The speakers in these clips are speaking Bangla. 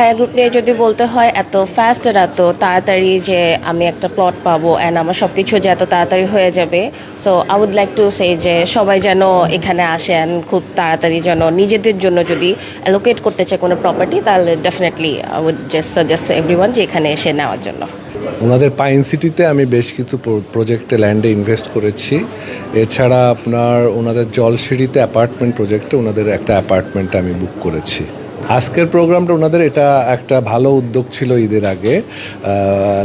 ভাইয়া গ্রুপ নিয়ে যদি বলতে হয়, এত ফাস্ট আর এত তাড়াতাড়ি যে আমি একটা প্লট পাবো অ্যান্ড আমার সব কিছু যে এত তাড়াতাড়ি হয়ে যাবে। So I would like to say যে সবাই যেন এখানে আসেন খুব তাড়াতাড়ি যেন নিজেদের জন্য যদি অ্যালোকেট করতে চায় কোনো প্রপার্টি তাহলে definitely I would just suggest everyone যে এখানে এসে নেওয়ার জন্য। ওনাদের পাইন সিটিতে আমি বেশ কিছু প্রজেক্টে ল্যান্ডে ইনভেস্ট করেছি। এছাড়া আপনার ওনাদের জলসিঁড়িতে অ্যাপার্টমেন্ট প্রজেক্টে ওনাদের একটা অ্যাপার্টমেন্ট আমি বুক করেছি। আজকের প্রোগ্রামটা ওনাদের এটা একটা ভালো উদ্যোগ ছিল ঈদের আগে।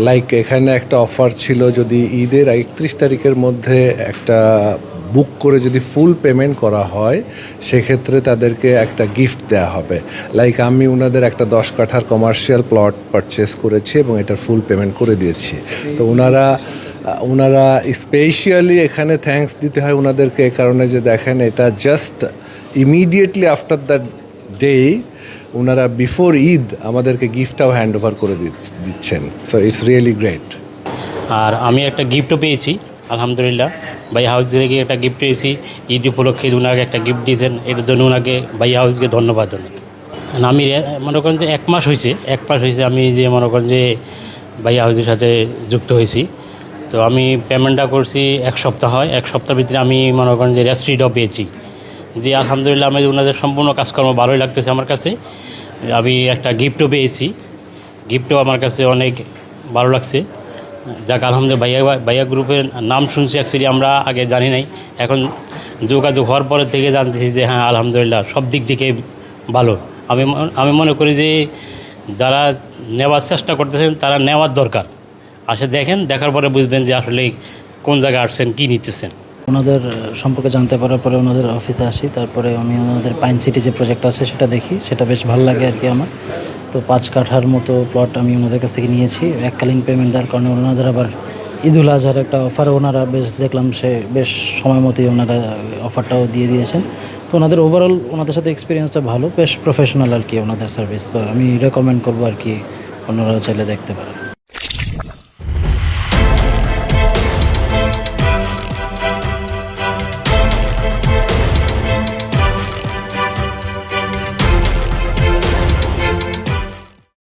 লাইক এখানে একটা অফার ছিল যদি ঈদের একত্রিশ তারিখের মধ্যে একটা বুক করে যদি ফুল পেমেন্ট করা হয়, সেক্ষেত্রে তাদেরকে একটা গিফট দেওয়া হবে। লাইক আমি ওনাদের একটা দশ কাঠার কমার্শিয়াল প্লট পারচেস করেছি এবং এটার ফুল পেমেন্ট করে দিয়েছি। তো ওনারা ওনারা স্পেশালি এখানে থ্যাঙ্কস দিতে হয় ওনাদেরকে এই কারণে যে দেখেন এটা just immediately after the day ওনারা বিফোর ঈদ আমাদেরকে গিফটটাও হ্যান্ড ওভার করে দিচ্ছ- দিচ্ছেন। সো ইটস রিয়েলি গ্রেট আর আমি একটা গিফটও পেয়েছি, আলহামদুলিল্লাহ। ভাই হাউস থেকে একটা গিফট পেয়েছি, ঈদ উপলক্ষে ওনাকে একটা গিফট দিয়েছেন এটার জন্য ওনাকে ভাই হাউসকে ধন্যবাদ অনেক। আমি মনে করেন যে এক মাস হয়েছে, এক মাস হয়েছে আমি যে মনে করেন যে ভাই হাউসের সাথে যুক্ত হয়েছি। তো আমি পেমেন্টটা করছি এক সপ্তাহ হয়, এক সপ্তাহের ভিতরে আমি মনে করেন যে রেস্ট্রিটও পেয়েছি। যে আলহামদুলিল্লাহ আমি ওনাদের সম্পূর্ণ কাজকর্ম ভালোই লাগতেছে আমার কাছে। আমি একটা গিফটও পেয়েছি। গিফটও আমার কাছে অনেক ভালো লাগছে। যাক, আলহামদুলিল্লাহ, ভাইয়া ভাইয়া গ্রুপের নাম শুনছি অ্যাকচুয়ালি আমরা আগে জানি নাই। এখন যোগাযোগ হওয়ার পরে থেকে জানতেছি যে হ্যাঁ আলহামদুলিল্লাহ, সব দিক থেকে ভালো। আমি আমি মনে করি যে যারা নেওয়ার চেষ্টা করতেছেন, তারা নেওয়ার দরকার। আসে দেখেন, দেখার পরে বুঝবেন যে আসলে কোন জায়গায় আসছেন, কী নিতেছেন। ওনাদের সম্পর্কে জানতে পারার পরে ওনাদের অফিসে আসি। তারপরে আমি ওনাদের পাইন সিটি যে প্রজেক্ট আছে সেটা দেখি। সেটা বেশ ভালো লাগে আর কি আমার। তো পাঁচ কাঠার মতো প্লট আমি ওনাদের কাছ থেকে নিয়েছি। এককালীন পেমেন্ট দেওয়ার কারণে ওনাদের আবার ঈদুল আজহার একটা অফার ওনারা বেশ দেখলাম সে বেশ সময় মতোই ওনারা অফারটাও দিয়ে দিয়েছেন। তো ওনাদের ওভারঅল ওনাদের সাথে এক্সপিরিয়েন্সটা ভালো, বেশ প্রফেশনাল আর কি ওনাদের সার্ভিস তো আমি রেকমেন্ড করব আর কি অন্যরা চাইলে দেখতে পারেন।